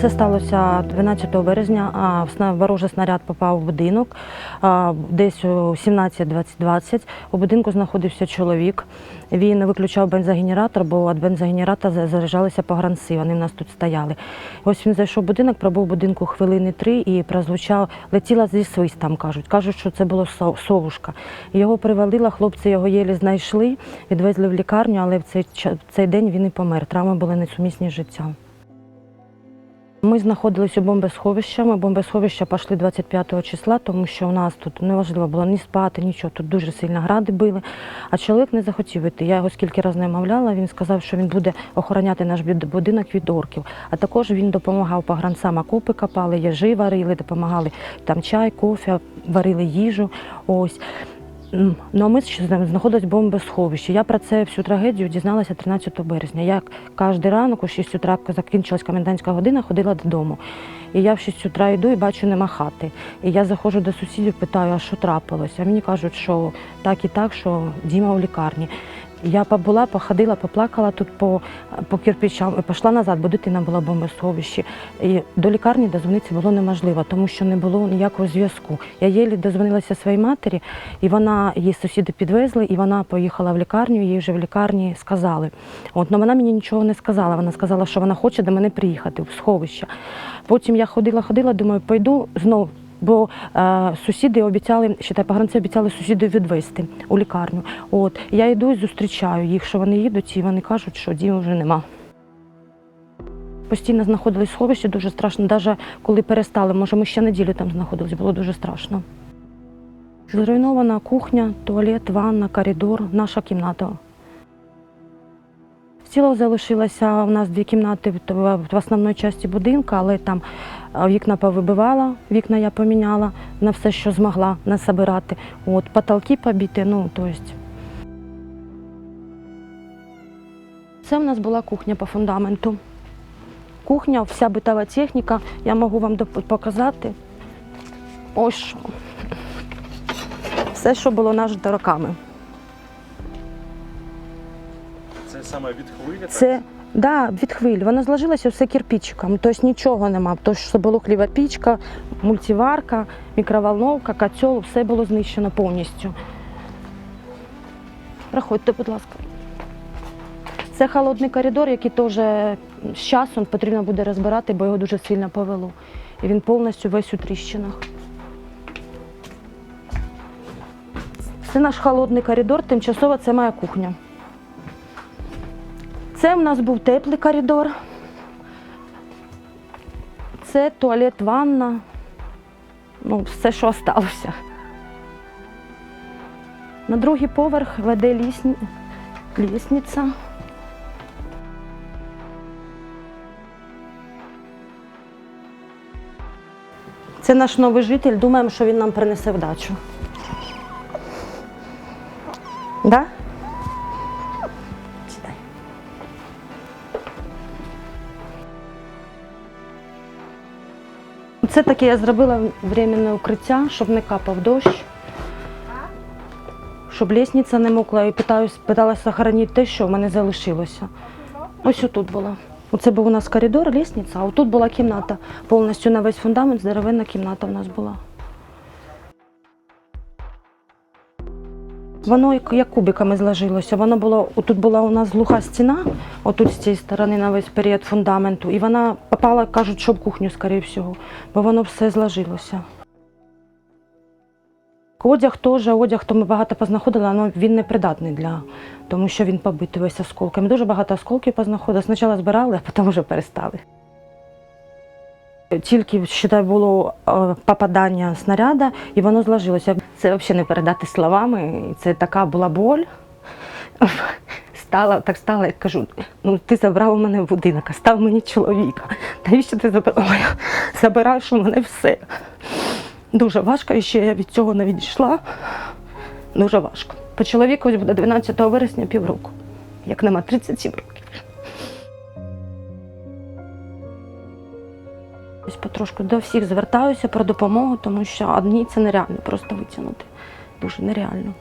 Це сталося 12 березня. А ворожий снаряд попав в будинок десь о 17-20. У будинку знаходився чоловік. Він виключав бензогенератор, бо від бензогенератора за- заряджалися погранці. Вони в нас тут стояли. Ось він зайшов в будинок, пробув в будинку хвилини три і прозвучав, летіла зі свистом, кажуть. Кажуть, що це було совушка. Його привалило, хлопці його єлі знайшли, відвезли в лікарню, але в цей, в цей день він і помер. Травми були несумісні з життям. Ми знаходилися у бомбосховищі. Ми в бомбосховище пішли 25 числа, тому що у нас тут неважливо було ні спати, нічого. Тут дуже сильно гради били. А чоловік не захотів іти. Я його скільки разів намовляла, він сказав, що він буде охороняти наш будинок від орків. А також він допомагав погранцям, окопи копали, яжи варили, допомагали там чай, кофе, варили їжу. Ось. М, Ну, а ми ще з ним знаходились в. Я про це всю трагедію дізналася 13 березня. Я кожен ранок о 6 утра закінчилась комендантська година, ходила додому. І я в 6 утра йду і бачу, нема хати. І я заходжу до сусідів, питаю, а що трапилося? А мені кажуть, що так і так, що Діма в лікарні. Я побула, походила, поплакала тут по, по кирпичам і пішла назад, бо дитина була в бомбосховищі. І до лікарні дозвонитися було неможливо, тому що не було ніякого зв'язку. Я єлі дозвонилася своїй матері, і вона її сусіди підвезли, і вона поїхала в лікарню, їй вже в лікарні сказали. От, але вона мені нічого не сказала. Вона сказала, що вона хоче до мене приїхати в сховище. Потім я ходила, ходила, думаю, пойду знов. Бо е, сусіди обіцяли, ще погранці обіцяли сусідів відвезти у лікарню. От я йду і зустрічаю їх, що вони їдуть, і вони кажуть, що Діми вже нема. Постійно знаходились в дуже страшно. Навіть коли перестали, може, ми ще неділю там знаходились, було дуже страшно. Зруйнована кухня, туалет, ванна, коридор, наша кімната. Ціло залишилося у нас дві кімнати в- основній часті будинку, але там е, вікна повибивала, вікна я поміняла на все, що змогла насобирати. От, потолки побіти, ну, то есть. Це в нас була кухня по фундаменту. Кухня, вся битова техніка, я можу вам показати. Ось що. Все, що було нажито роками. Саме від хвилі? Це да, від хвиль. Воно зложилося все кирпичиком, тобто нічого нема. Тобто що було хлібопічка, мультиварка, мікроволновка, котел, все було знищено повністю. Проходьте, будь ласка. Це холодний коридор, який теж з часом потрібно буде розбирати, бо його дуже сильно повело. І він повністю весь у тріщинах. Це наш холодний коридор, тимчасово це моя кухня. Це в нас був теплий коридор. Це туалет, ванна. Ну, все, що залишилося. На другий поверх веде лісниця. Це наш новий житель. Думаємо, що він нам принесе вдачу. Да? Це таке я зробила временне укриття, щоб не капав дощ, щоб лісниця не мокла і питалася охоронити те, що в мене залишилося. Ось отут була. Оце був у нас коридор, лісниця, а отут була кімната. Повністю на весь фундамент здоровенна кімната в нас була. Воно як, кубиками зложилося. Воно було, тут була у нас глуха стіна, отут з цієї сторони на весь період фундаменту, і вона попала, кажуть, що в кухню, скоріше всього, бо воно все зложилося. Одяг теж, одяг, то ми багато познаходили, але він не придатний для, тому що він побитий весь осколками. Дуже багато осколків познаходили. Спочатку збирали, а потім вже перестали. Тільки считай, було е, попадання снаряда, і воно зложилося. Це взагалі не передати словами. Це така була боль. Стала, так стала, я кажу, ну ти забрав у мене будинок, а став мені чоловіка. Навіщо ти забрав? Забираєш у мене все. Дуже важко, і ще я від цього не відійшла. Дуже важко. По чоловіку буде 12 вересня півроку, як нема 37 років. Ось потрошку до всіх звертаюся про допомогу, тому що одні це нереально просто витягнути. Дуже нереально.